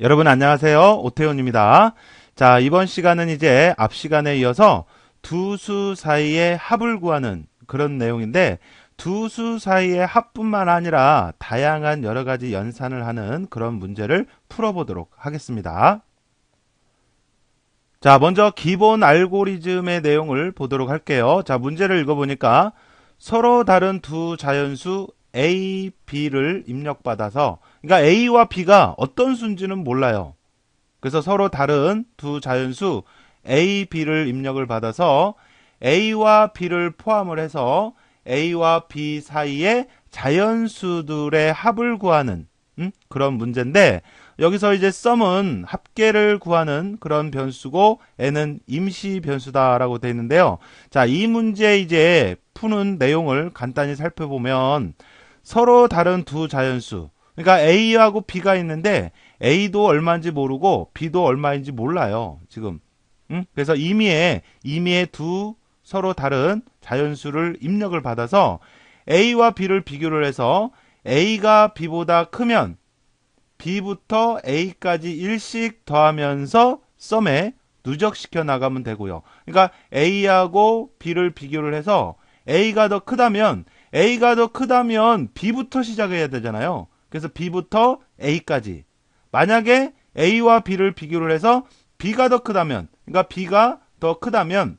여러분 안녕하세요. 오태훈입니다. 자, 이번 시간은 이제 앞 시간에 이어서 두 수 사이의 합을 구하는 그런 내용인데 두 수 사이의 합뿐만 아니라 다양한 여러 가지 연산을 하는 그런 문제를 풀어보도록 하겠습니다. 자, 먼저 기본 알고리즘의 내용을 보도록 할게요. 자, 문제를 읽어보니까 서로 다른 두 자연수 A, B를 입력받아서 그러니까 A와 B가 어떤 수인지는 몰라요. 그래서 서로 다른 두 자연수 A, B를 입력을 받아서 A와 B를 포함을 해서 A와 B 사이의 자연수들의 합을 구하는 음? 그런 문제인데 여기서 이제 썸은 합계를 구하는 그런 변수고 n은 임시 변수다라고 되어 있는데요. 자, 이 문제 이제 푸는 내용을 간단히 살펴보면 서로 다른 두 자연수 그러니까 A하고 B가 있는데 A도 얼마인지 모르고 B도 얼마인지 몰라요. 지금. 응? 그래서 임의의 임의의 두 서로 다른 자연수를 입력을 받아서 A와 B를 비교를 해서 A가 B보다 크면 B부터 A까지 일씩 더하면서 썸에 누적시켜 나가면 되고요. 그러니까 A하고 B를 비교를 해서 A가 더 크다면 A가 더 크다면 B부터 시작해야 되잖아요. 그래서 B부터 A까지. 만약에 A와 B를 비교를 해서 B가 더 크다면, 그러니까 B가 더 크다면,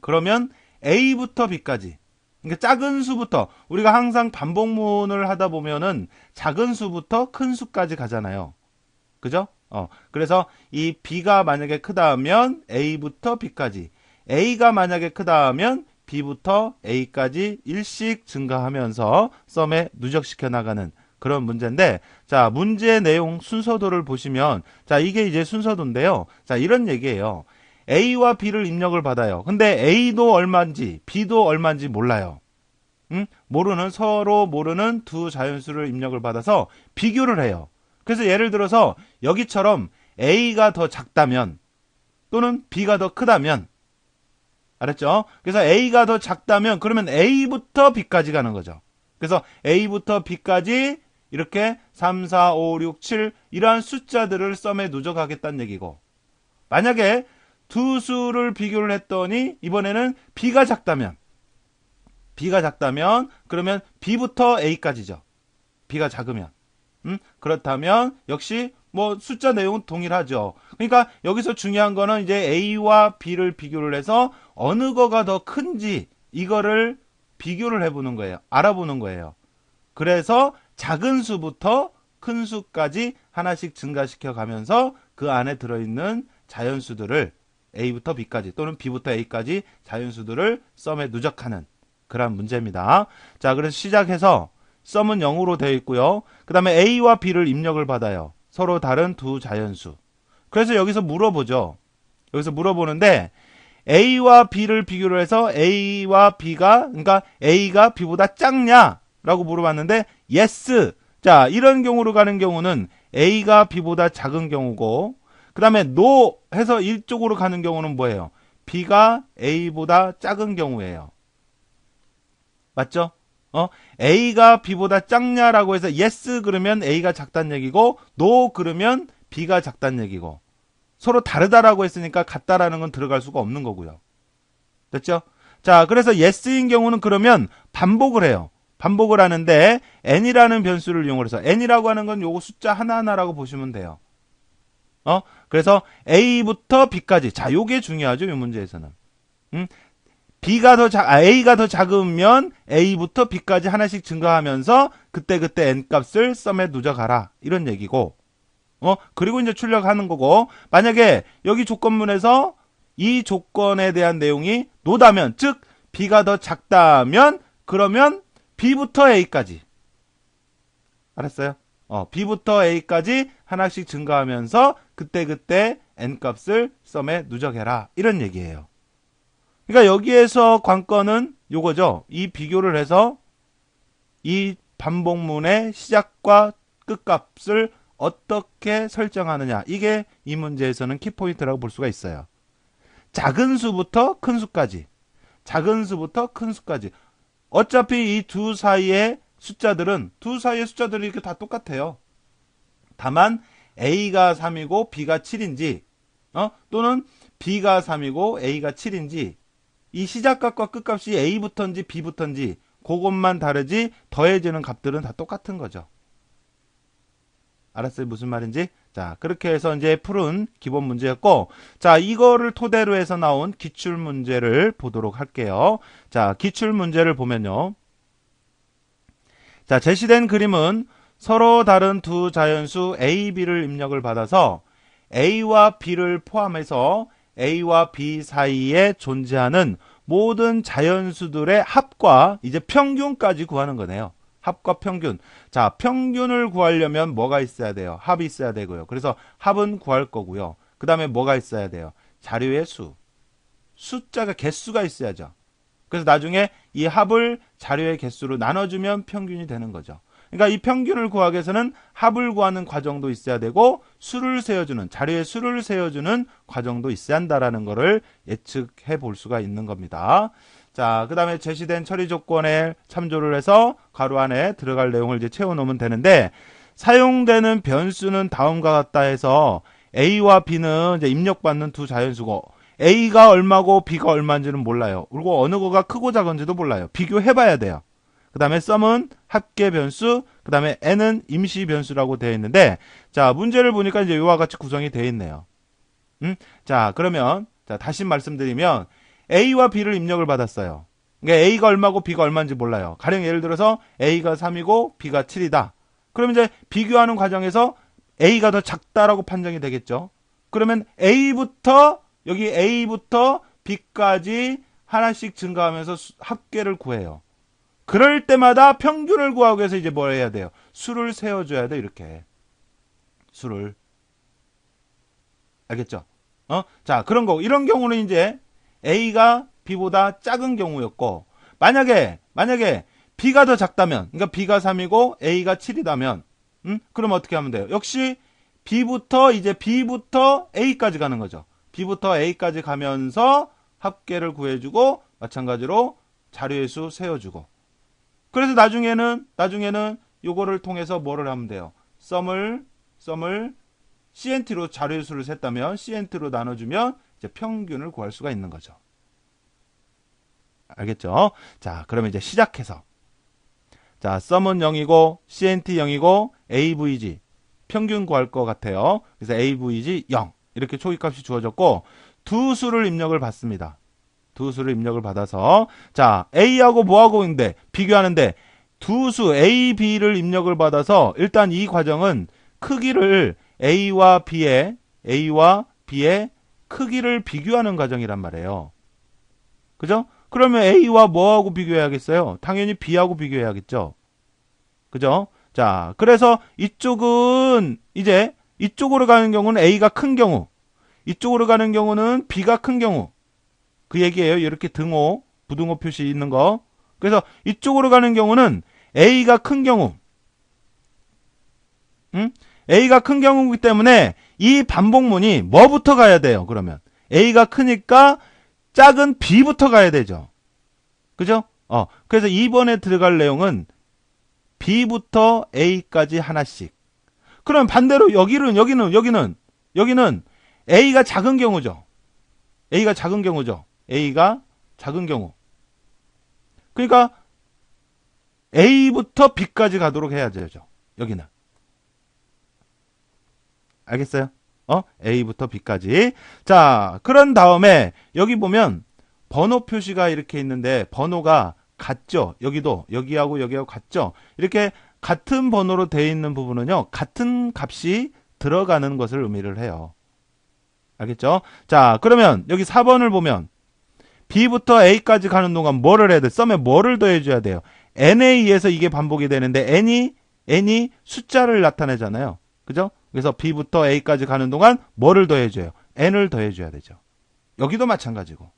그러면 A부터 B까지. 그러니까 작은 수부터, 우리가 항상 반복문을 하다 보면은 작은 수부터 큰 수까지 가잖아요. 그죠? 어, 그래서 이 B가 만약에 크다면 A부터 B까지. A가 만약에 크다면 B부터 A까지 일씩 증가하면서 썸에 누적시켜 나가는 그런 문제인데 자 문제 내용 순서도를 보시면 자 이게 이제 순서도인데요 자 이런 얘기예요 A와 B를 입력을 받아요 근데 A도 얼마인지 B도 얼마인지 몰라요 응? 모르는 서로 모르는 두 자연수를 입력을 받아서 비교를 해요 그래서 예를 들어서 여기처럼 A가 더 작다면 또는 B가 더 크다면 알았죠? 그래서 A가 더 작다면 그러면 A부터 B까지 가는 거죠. 그래서 A부터 B까지 이렇게 3, 4, 5, 6, 7 이러한 숫자들을 썸에 누적하겠다는 얘기고 만약에 두 수를 비교를 했더니 이번에는 B가 작다면 B가 작다면 그러면 B부터 A까지죠. B가 작으면 음? 그렇다면 역시 뭐 숫자 내용은 동일하죠. 그러니까 여기서 중요한 거는 이제 A와 B를 비교를 해서 어느 거가 더 큰지 이거를 비교를 해보는 거예요. 알아보는 거예요. 그래서 작은 수부터 큰 수까지 하나씩 증가시켜 가면서 그 안에 들어있는 자연수들을 A부터 B까지 또는 B부터 A까지 자연수들을 썸에 누적하는 그런 문제입니다. 자, 그래서 시작해서 썸은 0으로 되어 있고요. 그 다음에 A와 B를 입력을 받아요. 서로 다른 두 자연수. 그래서 여기서 물어보죠. 여기서 물어보는데 A와 B를 비교를 해서 A와 B가 그러니까 A가 B보다 작냐 라고 물어봤는데 yes. 자, 이런 경우로 가는 경우는 A가 B보다 작은 경우고 그 다음에 no 해서 이쪽으로 가는 경우는 뭐예요? B가 A보다 작은 경우예요. 맞죠? 어? A가 B보다 작냐라고 해서 yes 그러면 A가 작단 얘기고 no 그러면 B가 작단 얘기고 서로 다르다라고 했으니까 같다라는 건 들어갈 수가 없는 거고요. 됐죠? 자, 그래서 yes인 경우는 그러면 반복을 해요. 반복을 하는데 n이라는 변수를 이용해서 n이라고 하는 건 요거 숫자 하나하나라고 보시면 돼요. 어? 그래서 a부터 b까지. 자, 요게 중요하죠. 이 문제에서는. 음? b가 더 작, 아, a가 더 작으면 a부터 b까지 하나씩 증가하면서 그때그때 n 값을 썸에 누적하라. 이런 얘기고. 어? 그리고 이제 출력하는 거고. 만약에 여기 조건문에서 이 조건에 대한 내용이 노다면, 즉 b가 더 작다면 그러면 b부터 a까지. 알았어요? 어, b부터 a까지 하나씩 증가하면서 그때그때 n 값을 썸에 누적해라. 이런 얘기예요. 그러니까 여기에서 관건은 요거죠. 이 비교를 해서 이 반복문의 시작과 끝값을 어떻게 설정하느냐. 이게 이 문제에서는 키포인트라고 볼 수가 있어요. 작은 수부터 큰 수까지. 작은 수부터 큰 수까지. 어차피 이 두 사이의 숫자들은 두 사이의 숫자들이 이렇게 다 똑같아요. 다만 A가 3이고 B가 7인지 어? 또는 B가 3이고 A가 7인지 이 시작값과 끝값이 A부터인지 B부터인지 그것만 다르지 더해지는 값들은 다 똑같은 거죠. 알았어요? 무슨 말인지? 자, 그렇게 해서 이제 푸른 기본 문제였고, 자, 이거를 토대로 해서 나온 기출 문제를 보도록 할게요. 자, 기출 문제를 보면요. 자, 제시된 그림은 서로 다른 두 자연수 A, B를 입력을 받아서 A와 B를 포함해서 A와 B 사이에 존재하는 모든 자연수들의 합과 이제 평균까지 구하는 거네요. 합과 평균. 자, 평균을 구하려면 뭐가 있어야 돼요? 합이 있어야 되고요. 그래서 합은 구할 거고요. 그 다음에 뭐가 있어야 돼요? 자료의 수. 숫자가 개수가 있어야죠. 그래서 나중에 이 합을 자료의 개수로 나눠주면 평균이 되는 거죠. 그러니까 이 평균을 구하기 위해서는 합을 구하는 과정도 있어야 되고 수를 세워주는 자료의 수를 세워주는 과정도 있어야 한다라는 것을 예측해 볼 수가 있는 겁니다. 자, 그 다음에 제시된 처리 조건에 참조를 해서 가로 안에 들어갈 내용을 이제 채워놓으면 되는데 사용되는 변수는 다음과 같다 해서 A와 B는 이제 입력받는 두 자연수고 A가 얼마고 B가 얼마인지는 몰라요. 그리고 어느 거가 크고 작은지도 몰라요. 비교해봐야 돼요. 그 다음에 썸은 합계 변수, 그 다음에 n은 임시 변수라고 되어 있는데, 자, 문제를 보니까 이제 이와 같이 구성이 되어 있네요. 음? 자, 그러면, 자, 다시 말씀드리면, A와 B를 입력을 받았어요. 그러니까 A가 얼마고 B가 얼마인지 몰라요. 가령 예를 들어서 A가 3이고 B가 7이다. 그러면 이제 비교하는 과정에서 A가 더 작다라고 판정이 되겠죠. 그러면 A부터, 여기 A부터 B까지 하나씩 증가하면서 수- 합계를 구해요. 그럴 때마다 평균을 구하기 위해서 이제 뭘 해야 돼요? 수를 세워줘야 돼, 이렇게. 수를. 알겠죠? 어? 자, 그런 거. 이런 경우는 이제 A가 B보다 작은 경우였고, 만약에, 만약에 B가 더 작다면, 그러니까 B가 3이고 A가 7이다면, 음? 그럼 어떻게 하면 돼요? 역시 B부터, 이제 B부터 A까지 가는 거죠. B부터 A까지 가면서 합계를 구해주고, 마찬가지로 자료의 수 세워주고, 그래서 나중에는 나중에는 요거를 통해서 뭐를 하면 돼요? 썸을 썸을 CNT로 자료의 수를 셌다면 CNT로 나눠주면 이제 평균을 구할 수가 있는 거죠. 알겠죠? 자, 그러면 이제 시작해서 자, 썸은 0이고 CNT 0이고 AVG 평균 구할 것 같아요. 그래서 AVG 0 이렇게 초기값이 주어졌고 두 수를 입력을 받습니다. 두 수를 입력을 받아서 자 A하고 뭐하고 있는데 비교하는데 두 수 A, B를 입력을 받아서 일단 이 과정은 크기를 A와 B의 A와 B의 크기를 비교하는 과정이란 말이에요. 그죠? 그러면 A와 뭐하고 비교해야겠어요? 당연히 B하고 비교해야겠죠. 그죠? 자, 그래서 이쪽은 이제 이쪽으로 가는 경우는 A가 큰 경우, 이쪽으로 가는 경우는 B가 큰 경우, 그 얘기예요. 이렇게 등호, 부등호 표시 있는 거. 그래서 이쪽으로 가는 경우는 A가 큰 경우. 응? A가 큰 경우이기 때문에 이 반복문이 뭐부터 가야 돼요, 그러면? A가 크니까 작은 B부터 가야 되죠. 그죠? 어. 그래서 이번에 들어갈 내용은 B부터 A까지 하나씩. 그럼 반대로 여기는, 여기는, 여기는, 여기는 A가 작은 경우죠. A가 작은 경우죠. A가 작은 경우. 그러니까 A부터 B까지 가도록 해야 되죠. 여기는. 알겠어요? 어? A부터 B까지. 자, 그런 다음에 여기 보면 번호 표시가 이렇게 있는데 번호가 같죠? 여기도 여기하고 여기하고 같죠? 이렇게 같은 번호로 되어 있는 부분은요. 같은 값이 들어가는 것을 의미를 해요. 알겠죠? 자, 그러면 여기 4번을 보면 B부터 A까지 가는 동안 뭐를 해야 돼? 썸에 뭐를 더해줘야 돼요? 의해서 이게 반복이 되는데 N이 N이 숫자를 나타내잖아요. 그죠? 그래서 B부터 A까지 가는 동안 뭐를 더해줘요? N을 더해줘야 되죠. 여기도 마찬가지고.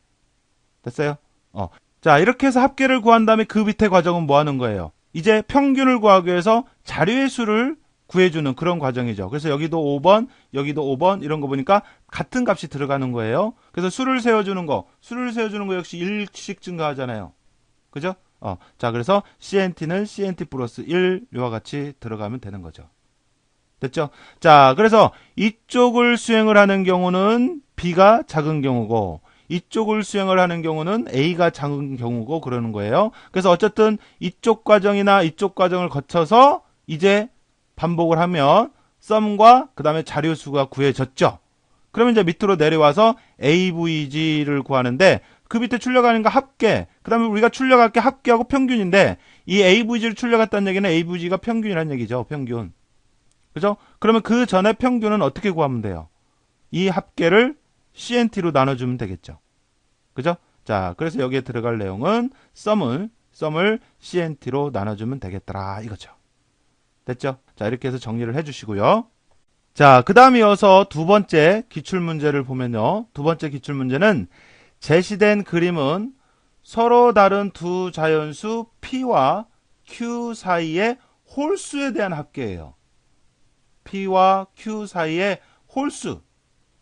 됐어요? 어. 자, 이렇게 해서 합계를 구한 다음에 그 밑에 과정은 뭐 하는 거예요? 이제 평균을 구하기 위해서 자료의 수를 구해주는 그런 과정이죠. 그래서 여기도 5번, 여기도 5번 이런 거 보니까 같은 값이 들어가는 거예요. 그래서 수를 세워주는 거, 수를 세워주는 거 역시 1씩 증가하잖아요. 그죠? 어, 자, 그래서 CNT는 CNT 플러스 1 이와 같이 들어가면 되는 거죠. 됐죠? 자, 그래서 이쪽을 수행을 하는 경우는 B가 작은 경우고 이쪽을 수행을 하는 경우는 A가 작은 경우고 그러는 거예요. 그래서 어쨌든 이쪽 과정이나 이쪽 과정을 거쳐서 이제 반복을 하면 썸과 그 다음에 자료수가 구해졌죠. 그러면 이제 밑으로 내려와서 AVG를 구하는데 그 밑에 출력하는 거 합계, 그 다음에 우리가 출력할 게 합계하고 평균인데 이 AVG를 출력했다는 얘기는 AVG가 평균이라는 얘기죠. 평균. 그죠? 그러면 그 전에 평균은 어떻게 구하면 돼요? 이 합계를 CNT로 나눠주면 되겠죠. 그죠? 자, 그래서 여기에 들어갈 내용은 썸을, 썸을 CNT로 나눠주면 되겠더라. 이거죠. 됐죠? 자, 이렇게 해서 정리를 해주시고요. 자, 그 다음 이어서 두 번째 기출문제를 보면요. 두 번째 기출문제는 제시된 그림은 서로 다른 두 자연수 P와 Q 사이의 홀수에 대한 합계예요. P와 Q 사이의 홀수.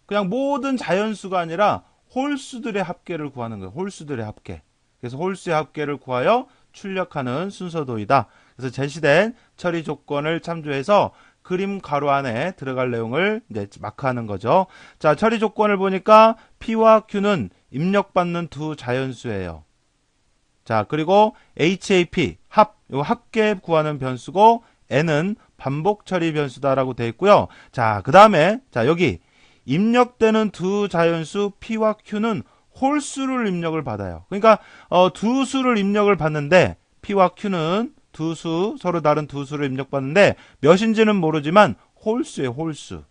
그냥 모든 자연수가 아니라 홀수들의 합계를 구하는 거예요. 홀수들의 합계. 그래서 홀수의 합계를 구하여 출력하는 순서도이다. 그래서 제시된 처리 조건을 참조해서 그림 가로 안에 들어갈 내용을 이제 마크하는 거죠. 자, 처리 조건을 보니까 P와 Q는 입력받는 두 자연수예요. 자, 그리고 HAP, 합, 요 합계 구하는 변수고, N은 반복 처리 변수다라고 되어 있고요. 자, 그 다음에, 자, 여기, 입력되는 두 자연수 P와 Q는 홀수를 입력을 받아요. 그러니까, 어, 두 수를 입력을 받는데, P와 Q는 두 수, 서로 다른 두 수를 입력받는데, 몇인지는 모르지만, 홀수예요, 홀수.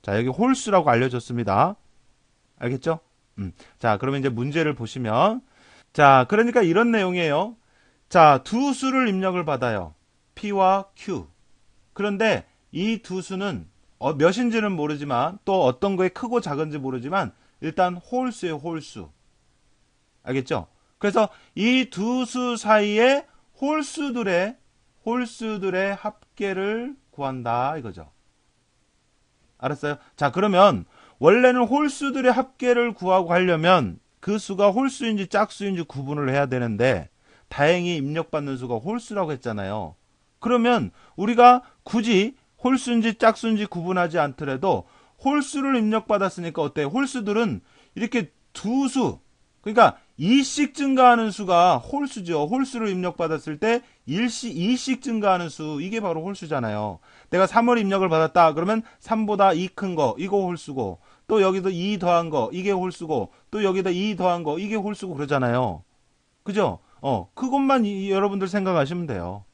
자, 여기 홀수라고 알려졌습니다. 알겠죠? 음. 자, 그러면 이제 문제를 보시면, 자, 그러니까 이런 내용이에요. 자, 두 수를 입력을 받아요. P와 Q. 그런데 이 두 수는 어, 몇인지는 모르지만 또 어떤 거에 크고 작은지 모르지만 일단 홀수예요, 홀수. 알겠죠? 그래서 이 두 수 사이에 홀수들의 홀수들의 합계를 구한다 이거죠. 알았어요? 자, 그러면 원래는 홀수들의 합계를 구하고 하려면 그 수가 홀수인지 짝수인지 구분을 해야 되는데 다행히 입력받는 수가 홀수라고 했잖아요. 그러면 우리가 굳이 홀수인지 짝수인지 구분하지 않더라도 홀수를 입력받았으니까 어때요? 홀수들은 이렇게 두 수, 그러니까 2씩 증가하는 수가 홀수죠. 홀수를 입력받았을 때 1씩, 2씩 증가하는 수, 이게 바로 홀수잖아요. 내가 3을 입력을 받았다. 그러면 3보다 2 큰 거, 이거 홀수고, 또 여기도 2 더한 거, 이게 홀수고, 또 여기다 2 더한 거, 이게 홀수고 그러잖아요. 그죠? 어, 그것만 이, 여러분들 생각하시면 돼요.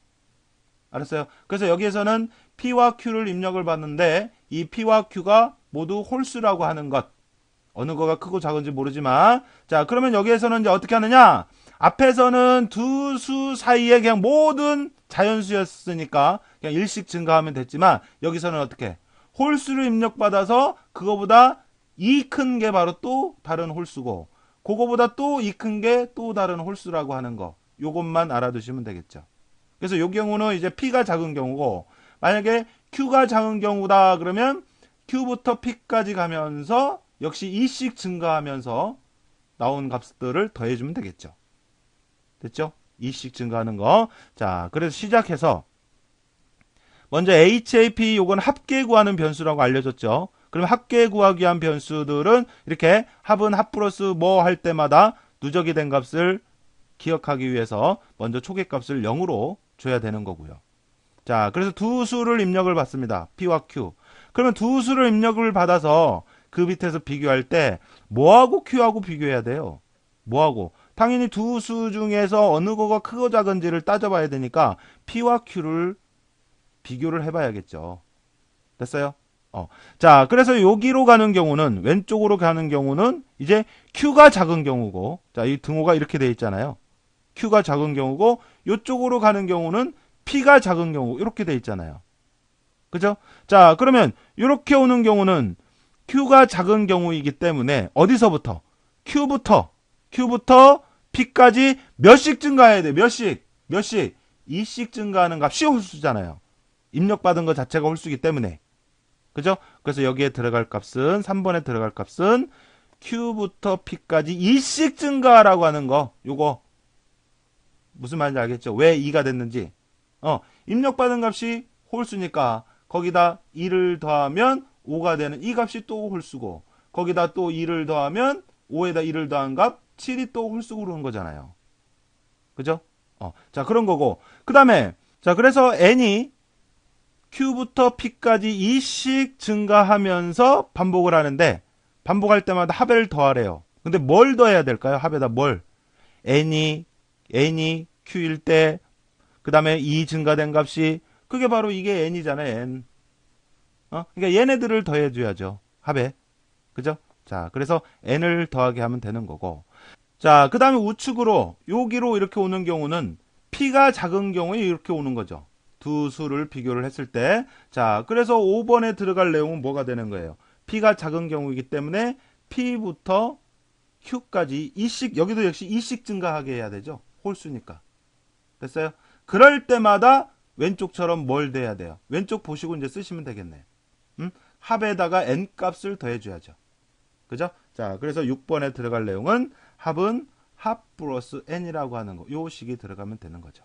알았어요? 그래서 여기에서는 P와 Q를 입력을 받는데, 이 P와 Q가 모두 홀수라고 하는 것. 어느 거가 크고 작은지 모르지만, 자, 그러면 여기에서는 이제 어떻게 하느냐? 앞에서는 두 수 사이에 그냥 모든 자연수였으니까 그냥 일씩 증가하면 됐지만, 여기서는 어떻게? 홀수를 입력받아서 그거보다 이 큰 게 바로 또 다른 홀수고 그거보다 또 이 큰 게 또 다른 홀수라고 하는 거 요것만 알아두시면 되겠죠. 그래서 요 경우는 이제 P가 작은 경우고 만약에 Q가 작은 경우다 그러면 Q부터 P까지 가면서 역시 2씩 증가하면서 나온 값들을 더해주면 되겠죠. 됐죠? 2씩 증가하는 거. 자, 그래서 시작해서 먼저 HAP 요건 합계 구하는 변수라고 알려졌죠. 그럼 합계 구하기 위한 변수들은 이렇게 합은 합 플러스 뭐 할 때마다 누적이 된 값을 기억하기 위해서 먼저 초계값을 0으로 줘야 되는 거고요. 자, 그래서 두 수를 입력을 받습니다. P와 Q. 그러면 두 수를 입력을 받아서 그 밑에서 비교할 때 뭐하고 Q하고 비교해야 돼요? 뭐하고? 당연히 두 수 중에서 어느 거가 크고 작은지를 따져봐야 되니까 P와 Q를 비교를 해봐야겠죠. 됐어요? 어. 자, 그래서 여기로 가는 경우는, 왼쪽으로 가는 경우는 이제 Q가 작은 경우고, 자, 이 등호가 이렇게 돼 있잖아요. Q가 작은 경우고, 이쪽으로 가는 경우는 P가 작은 경우, 이렇게 돼 있잖아요. 그죠? 자, 그러면 이렇게 오는 경우는 Q가 작은 경우이기 때문에 어디서부터? Q부터, Q부터 P까지 몇씩 증가해야 돼? 몇씩? 몇씩? 2씩 증가하는 값이 홀수잖아요. 입력받은 것 자체가 홀수기 때문에. 그죠? 그래서 여기에 들어갈 값은 3번에 들어갈 값은 Q부터 P까지 2씩 증가라고 하는 거. 요거 무슨 말인지 알겠죠? 왜 2가 됐는지. 어, 입력받은 값이 홀수니까 거기다 2를 더하면 5가 되는 이 값이 또 홀수고 거기다 또 2를 더하면 5에다 2를 더한 값 7이 또 홀수고 그러는 거잖아요. 그죠? 어, 자 그런 거고 그 다음에 자 그래서 n이 q부터 p까지 2씩 증가하면서 반복을 하는데 반복할 때마다 합을 더하래요. 근데 뭘 더해야 될까요? 합에다 뭘? n이 n이 q일 때 그 다음에 2 증가된 값이 그게 바로 이게 n이잖아요. n. 어? 그러니까 얘네들을 더해줘야죠. 합에. 그죠? 자, 그래서 n을 더하게 하면 되는 거고. 자, 그 다음에 우측으로 여기로 이렇게 오는 경우는 p가 작은 경우에 이렇게 오는 거죠. 두 수를 비교를 했을 때. 자, 그래서 5번에 들어갈 내용은 뭐가 되는 거예요? p가 작은 경우이기 때문에 p부터 q까지 2씩, 여기도 역시 2씩 증가하게 해야 되죠. 홀수니까. 됐어요? 그럴 때마다 왼쪽처럼 뭘 돼야 돼요? 왼쪽 보시고 이제 쓰시면 되겠네. 음? 합에다가 n 값을 더해줘야죠. 그죠? 자, 그래서 6번에 들어갈 내용은 합은 합 플러스 n이라고 하는 거. 요 식이 들어가면 되는 거죠.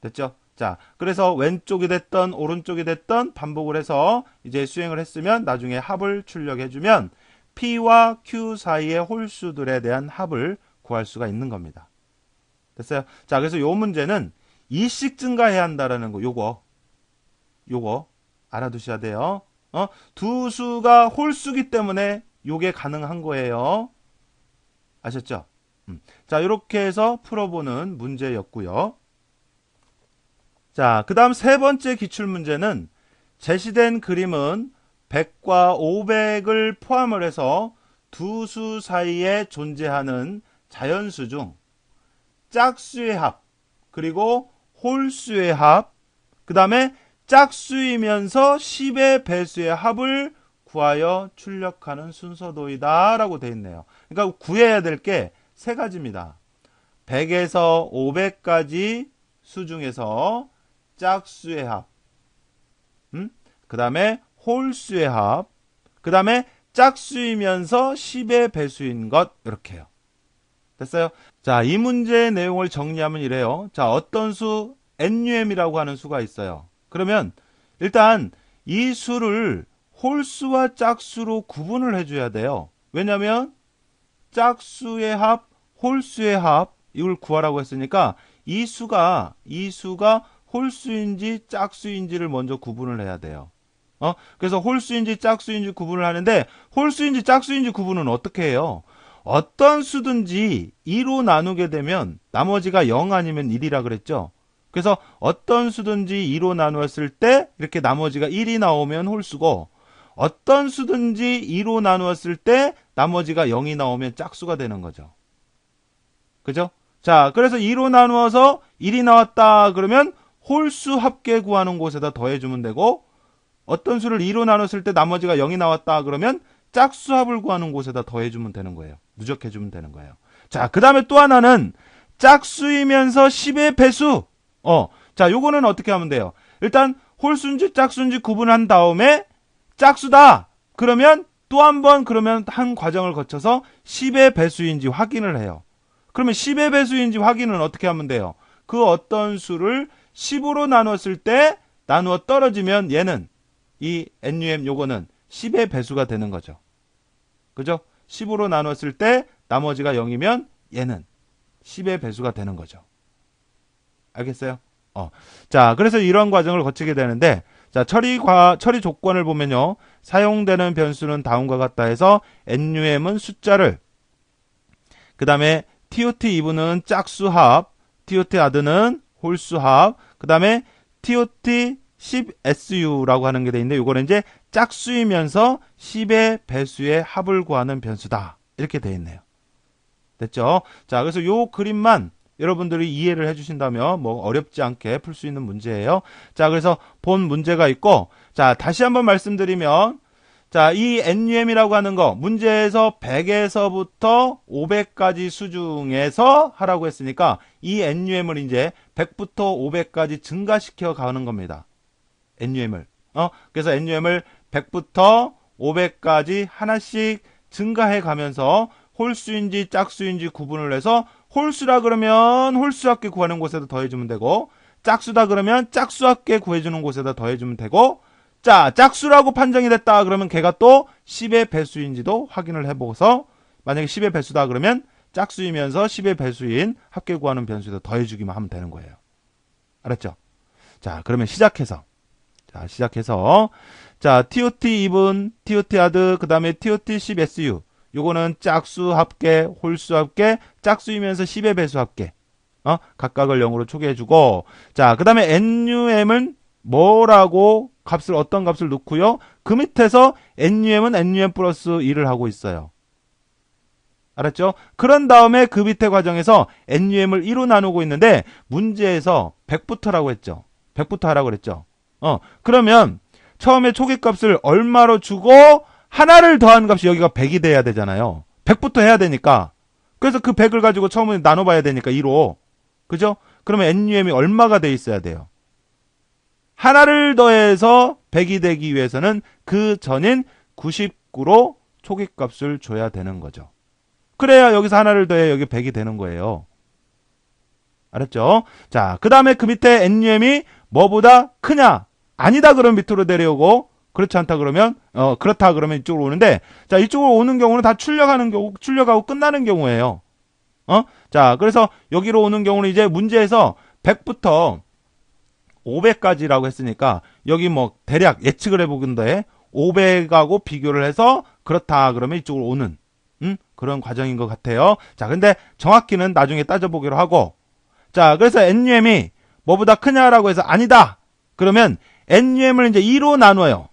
됐죠? 자, 그래서 왼쪽이 됐던 오른쪽이 됐던 반복을 해서 이제 수행을 했으면 나중에 합을 출력해주면 P와 Q 사이의 홀수들에 대한 합을 구할 수가 있는 겁니다. 됐어요? 자, 그래서 요 문제는 2씩 증가해야 한다라는 거, 요거. 요거. 알아두셔야 돼요. 어? 두 수가 홀수기 때문에 요게 가능한 거예요. 아셨죠? 음. 자, 이렇게 해서 풀어보는 문제였고요. 자, 그 다음 세 번째 기출문제는 제시된 그림은 100과 500을 포함을 해서 두 수 사이에 존재하는 자연수 중 짝수의 합, 그리고 홀수의 합, 그 다음에 짝수이면서 10의 배수의 합을 구하여 출력하는 순서도이다 라고 되어 있네요. 그러니까 구해야 될 게 세 가지입니다. 100에서 500까지 수 중에서 짝수의 합, 음? 그 다음에 홀수의 합, 그 다음에 짝수이면서 10의 배수인 것 이렇게요. 됐어요? 자, 이 문제의 내용을 정리하면 이래요. 자, 어떤 수 NUM이라고 하는 수가 있어요. 그러면 일단 이 수를 홀수와 짝수로 구분을 해줘야 돼요. 왜냐하면 짝수의 합, 홀수의 합 이걸 구하라고 했으니까 이 수가 이 수가 홀수인지 짝수인지를 먼저 구분을 해야 돼요. 어? 그래서 홀수인지 짝수인지 구분을 하는데 홀수인지 짝수인지 구분은 어떻게 해요? 어떤 수든지 2로 나누게 되면 나머지가 0 아니면 1이라 그랬죠. 그래서 어떤 수든지 2로 나누었을 때 이렇게 나머지가 1이 나오면 홀수고 어떤 수든지 2로 나누었을 때 나머지가 0이 나오면 짝수가 되는 거죠. 그죠? 자, 그래서 2로 나누어서 1이 나왔다 그러면 홀수 합계 구하는 곳에다 더해주면 되고 어떤 수를 2로 나눴을 때 나머지가 0이 나왔다 그러면 짝수 합을 구하는 곳에다 더해주면 되는 거예요. 누적해주면 되는 거예요. 자, 그 다음에 또 하나는 짝수이면서 10의 배수. 어, 자, 요거는 어떻게 하면 돼요? 일단 홀수인지 짝수인지 구분한 다음에 짝수다. 그러면 또 한 번 그러면 한 과정을 거쳐서 10의 배수인지 확인을 해요. 그러면 10의 배수인지 확인은 어떻게 하면 돼요? 그 어떤 수를 10으로 나눴을 때 나누어 떨어지면 얘는 이 NUM 요거는 10의 배수가 되는 거죠. 그죠? 10으로 나눴을 때 나머지가 0이면 얘는 10의 배수가 되는 거죠. 알겠어요? 어. 자, 그래서 이런 과정을 거치게 되는데 자, 처리 과 처리 조건을 보면요. 사용되는 변수는 다음과 같다 해서 NUM은 숫자를 그다음에 TOT 이브는 짝수합, TOT 아드는 홀수합, 그다음에 TOT 10SU라고 하는 게 돼 있는데 이거는 이제 짝수이면서 10의 배수의 합을 구하는 변수다. 이렇게 돼 있네요. 됐죠? 자, 그래서 요 그림만 여러분들이 이해를 해주신다면 뭐 어렵지 않게 풀 수 있는 문제예요. 자, 그래서 본 문제가 있고, 자, 다시 한번 말씀드리면, 자, 이 NUM이라고 하는 거, 문제에서 100에서부터 500까지 수중에서 하라고 했으니까, 이 NUM을 이제 100부터 500까지 증가시켜 가는 겁니다. NUM을. 어? 그래서 NUM을 100부터 500까지 하나씩 증가해 가면서 홀수인지 짝수인지 구분을 해서 홀수라 그러면 홀수합계 구하는 곳에다 더해주면 되고 짝수다 그러면 짝수합계 구해주는 곳에다 더해주면 되고 자, 짝수라고 판정이 됐다. 그러면 걔가 또 10의 배수인지도 확인을 해보고서 만약에 10의 배수다 그러면 짝수이면서 10의 배수인 합계 구하는 변수에다 더해주기만 하면 되는 거예요. 알았죠? 자, 그러면 시작해서. 자, 시작해서. 자, TOT 2분, TOT 하드, 그 다음에 TOT 10 SU. 요거는 짝수 합계, 홀수 합계, 짝수이면서 10의 배수 합계. 어? 각각을 0으로 초기해주고. 자, 그 다음에 NUM은 뭐라고 값을, 어떤 값을 넣고요. 그 밑에서 NUM은 NUM 플러스 1을 하고 있어요. 알았죠? 그런 다음에 그 밑에 과정에서 NUM을 1로 나누고 있는데 문제에서 100부터라고 했죠. 100부터 하라고 그랬죠. 어, 그러면 처음에 초기값을 얼마로 주고 하나를 더한 값이 여기가 100이 돼야 되잖아요. 100부터 해야 되니까. 그래서 그 100을 가지고 처음에 나눠봐야 되니까 2로. 그죠? 그러면 NUM이 얼마가 돼 있어야 돼요? 하나를 더해서 100이 되기 위해서는 그 전인 99로 초기값을 줘야 되는 거죠. 그래야 여기서 하나를 더해 여기 100이 되는 거예요. 알았죠? 자, 그 다음에 그 밑에 NUM이 뭐보다 크냐? 아니다 그러면 밑으로 내려오고, 그렇지 않다 그러면, 어, 그렇다 그러면 이쪽으로 오는데, 자, 이쪽으로 오는 경우는 다 출력하는 경우, 출력하고 끝나는 경우예요. 어? 자, 그래서 여기로 오는 경우는 이제 문제에서 100부터 500까지라고 했으니까, 여기 뭐, 대략 예측을 해보건데, 500하고 비교를 해서, 그렇다 그러면 이쪽으로 오는, 음? 그런 과정인 것 같아요. 자, 근데 정확히는 나중에 따져보기로 하고, 자, 그래서 NUM이 뭐보다 크냐라고 해서 아니다. 그러면 NUM을 이제 2로 나눠요.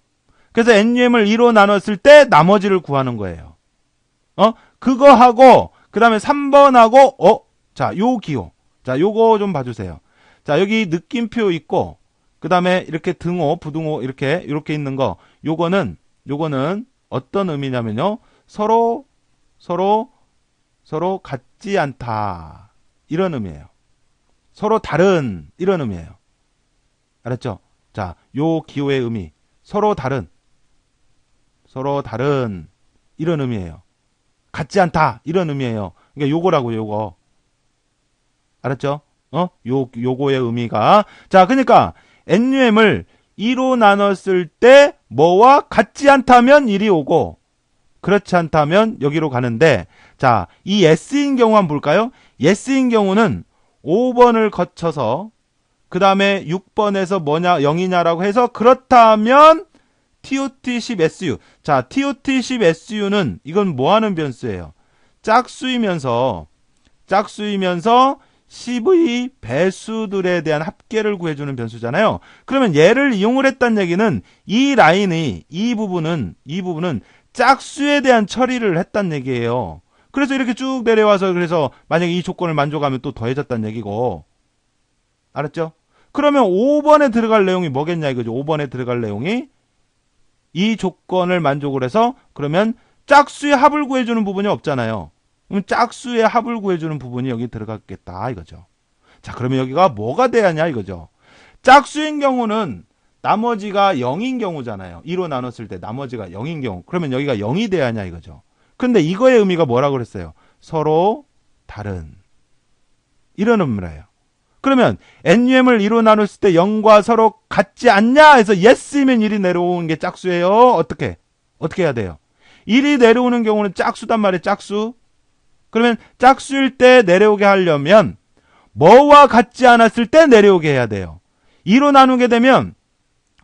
그래서 NUM을 2로 나눴을 때 나머지를 구하는 거예요. 어? 그거 하고 그 다음에 3번하고 어? 자, 요 기호. 자, 요거 좀 봐 주세요. 자, 여기 느낌표 있고 그 다음에 이렇게 등호, 부등호 이렇게 이렇게 있는 거. 요거는 요거는 어떤 의미냐면요. 서로 서로 서로 같지 않다. 이런 의미예요. 서로 다른 이런 의미예요. 알았죠? 자, 요 기호의 의미 서로 다른 서로 다른 이런 의미예요. 같지 않다 이런 의미예요. 그러니까 요거라고 요거. 알았죠? 어? 요 요거의 의미가 자, 그러니까 NUM을 2로 나눴을 때 뭐와 같지 않다면 1이 오고 그렇지 않다면 여기로 가는데 자, 이 S인 경우 한번 볼까요? S인 경우는 5번을 거쳐서 그 다음에 6번에서 뭐냐 0이냐라고 해서 그렇다면 TOT10SU 자 TOT10SU는 이건 뭐하는 변수예요? 짝수이면서 짝수이면서 10의 배수들에 대한 합계를 구해주는 변수잖아요. 그러면 얘를 이용을 했다는 얘기는 이 라인이 이 부분은 이 부분은 짝수에 대한 처리를 했다는 얘기예요. 그래서 이렇게 쭉 내려와서 그래서 만약에 이 조건을 만족하면 또 더해졌다는 얘기고. 알았죠? 그러면 5번에 들어갈 내용이 뭐겠냐 이거죠. 5번에 들어갈 내용이 이 조건을 만족을 해서 그러면 짝수의 합을 구해주는 부분이 없잖아요. 그럼 짝수의 합을 구해주는 부분이 여기 들어갔겠다 이거죠. 자 그러면 여기가 뭐가 돼야 하냐 이거죠. 짝수인 경우는 나머지가 0인 경우잖아요. 2로 나눴을 때 나머지가 0인 경우. 그러면 여기가 0이 돼야 하냐 이거죠. 근데 이거의 의미가 뭐라고 그랬어요? 서로 다른. 이런 의미래요. 그러면 NUM을 2로 나눴을 때 0과 서로 같지 않냐 해서 yes이면 1이 내려오는 게 짝수예요. 어떻게? 어떻게 해야 돼요? 1이 내려오는 경우는 짝수단 말이에요. 짝수. 그러면 짝수일 때 내려오게 하려면 뭐와 같지 않았을 때 내려오게 해야 돼요. 2로 나누게 되면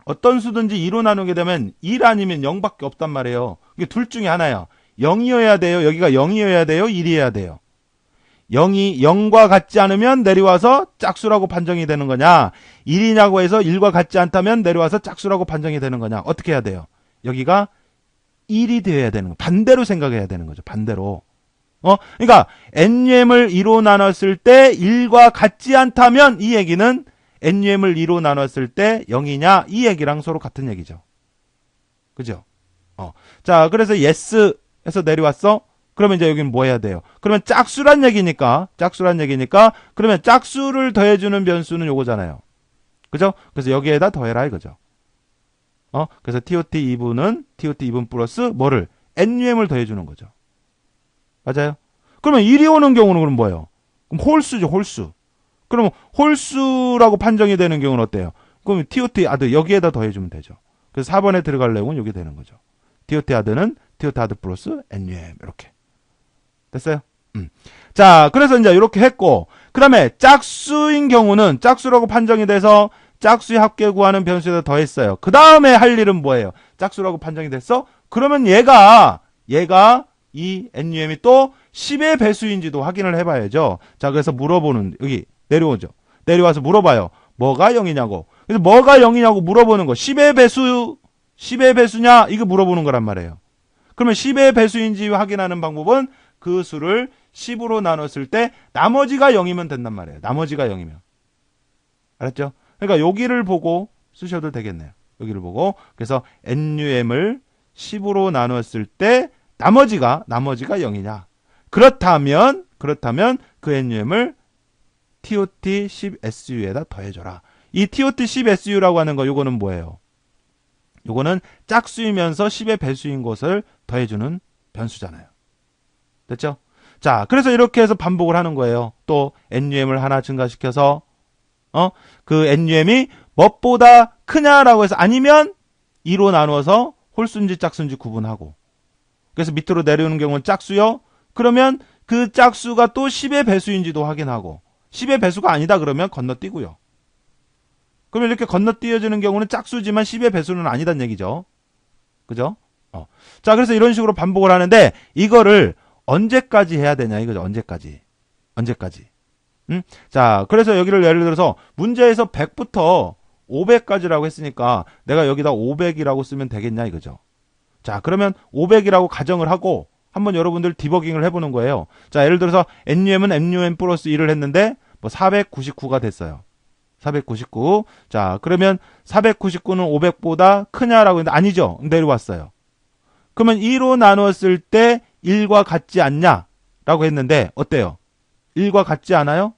어떤 수든지 2로 나누게 되면 1 아니면 0밖에 없단 말이에요. 이게 둘 중에 하나야. 0이어야 돼요. 여기가 0이어야 돼요. 1이어야 돼요. 0이 0과 같지 않으면 내려와서 짝수라고 판정이 되는 거냐? 1이냐고 해서 1과 같지 않다면 내려와서 짝수라고 판정이 되는 거냐? 어떻게 해야 돼요? 여기가 1이 되어야 되는 거. 반대로 생각해야 되는 거죠. 반대로. 어? 그러니까 NUM을 2로 나눴을 때 1과 같지 않다면 이 얘기는 NUM을 2로 나눴을 때 0이냐? 이 얘기랑 서로 같은 얘기죠. 그죠? 어. 자, 그래서 yes 해서 내려왔어. 그러면 이제 여기는 뭐 해야 돼요? 그러면 짝수란 얘기니까, 짝수란 얘기니까, 그러면 짝수를 더해주는 변수는 요거잖아요. 그죠? 그래서 여기에다 더해라 이거죠. 어? 그래서 TOT 2분은 TOT 2분 플러스 뭐를? NUM을 더해주는 거죠. 맞아요? 그러면 1이 오는 경우는 그럼 뭐예요? 그럼 홀수죠, 홀수. 그러면 홀수라고 판정이 되는 경우는 어때요? 그럼 TOT, 아, 네, 여기에다 더해주면 되죠. 그래서 4번에 들어갈 내용은 이게 되는 거죠. 티오티아드는 티오티아드 플러스 NUM 이렇게 됐어요? 음. 자, 그래서 이제 이렇게 했고 그 다음에 짝수인 경우는 짝수라고 판정이 돼서 짝수의 합계 구하는 변수에다 더했어요. 그 다음에 할 일은 뭐예요? 짝수라고 판정이 됐어? 그러면 얘가 얘가 이 NUM이 또 10의 배수인지도 확인을 해봐야죠. 자, 그래서 물어보는 여기 내려오죠. 내려와서 물어봐요. 뭐가 0이냐고. 그래서 뭐가 0이냐고 물어보는 거. 10의 배수 10의 배수냐? 이거 물어보는 거란 말이에요. 그러면 10의 배수인지 확인하는 방법은 그 수를 10으로 나눴을 때 나머지가 0이면 된단 말이에요. 나머지가 0이면. 알았죠? 그러니까 여기를 보고 쓰셔도 되겠네요. 여기를 보고 그래서 NUM을 10으로 나눴을 때 나머지가 나머지가 0이냐? 그렇다면 그렇다면 그 NUM을 TOT 10SU에다 더해 줘라. 이 TOT 10SU라고 하는 거 요거는 뭐예요? 요거는 짝수이면서 10의 배수인 것을 더해 주는 변수잖아요. 됐죠? 자, 그래서 이렇게 해서 반복을 하는 거예요. 또 NUM을 하나 증가시켜서 어? 그 NUM이 무엇보다 크냐라고 해서 아니면 2로 나누어서 홀수인지 짝수인지 구분하고 그래서 밑으로 내려오는 경우는 짝수요. 그러면 그 짝수가 또 10의 배수인지도 확인하고 10의 배수가 아니다 그러면 건너뛰고요. 그러면 이렇게 건너뛰어지는 경우는 짝수지만 10의 배수는 아니단 얘기죠. 그죠? 어. 자, 그래서 이런 식으로 반복을 하는데 이거를 언제까지 해야 되냐 이거죠. 언제까지. 언제까지. 음? 자, 그래서 여기를 예를 들어서 문제에서 100부터 500까지라고 했으니까 내가 여기다 500이라고 쓰면 되겠냐 이거죠. 자, 그러면 500이라고 가정을 하고 한번 여러분들 디버깅을 해보는 거예요. 자, 예를 들어서 NUM은 NUM 플러스 1을 했는데 뭐 499가 됐어요. 499. 자, 그러면 499는 500보다 크냐라고 했는데 아니죠. 내려왔어요. 그러면 2로 나눴을 때 1과 같지 않냐라고 했는데 어때요? 1과 같지 않아요?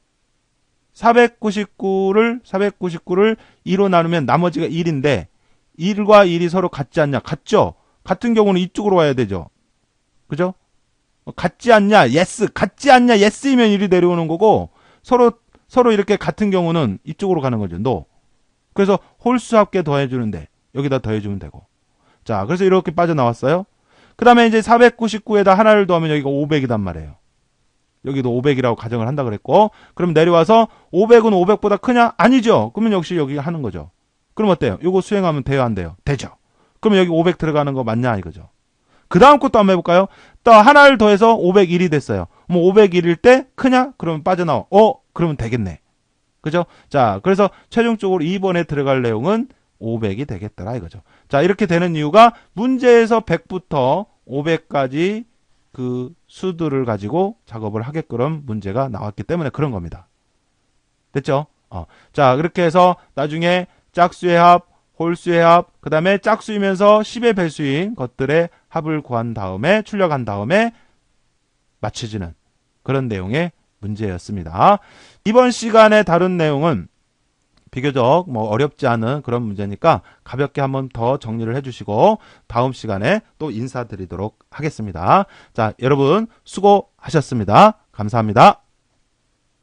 499를 499를 2로 나누면 나머지가 1인데 1과 1이 서로 같지 않냐? 같죠? 같은 경우는 이쪽으로 와야 되죠. 그죠? 어, 같지 않냐? 예스. 같지 않냐? 예스이면 1이 내려오는 거고 서로 서로 이렇게 같은 경우는 이쪽으로 가는 거죠. 노. 그래서 홀수 합계 더해 주는데 여기다 더해 주면 되고. 자, 그래서 이렇게 빠져나왔어요. 그 다음에 이제 499에다 하나를 더하면 여기가 500이단 말이에요. 여기도 500이라고 가정을 한다 그랬고 그럼 내려와서 500은 500보다 크냐? 아니죠. 그러면 역시 여기 하는 거죠. 그럼 어때요? 요거 수행하면 돼요, 안 돼요? 되죠. 그러면 여기 500 들어가는 거 맞냐 이거죠. 그 다음 것도 한번 해볼까요? 또 하나를 더해서 501이 됐어요. 뭐 501일 때 크냐? 그러면 빠져나와. 어? 그러면 되겠네. 그죠? 자, 그래서 최종적으로 2번에 들어갈 내용은 500이 되겠더라 이거죠. 자, 이렇게 되는 이유가 문제에서 100부터 500까지 그 수들을 가지고 작업을 하게끔 문제가 나왔기 때문에 그런 겁니다. 됐죠? 어. 자, 그렇게 해서 나중에 짝수의 합, 홀수의 합, 그 다음에 짝수이면서 10의 배수인 것들의 합을 구한 다음에 출력한 다음에 맞춰지는 그런 내용의 문제였습니다. 이번 시간에 다룬 내용은 비교적 뭐 어렵지 않은 그런 문제니까 가볍게 한번 더 정리를 해주시고 다음 시간에 또 인사드리도록 하겠습니다. 자, 여러분 수고하셨습니다. 감사합니다.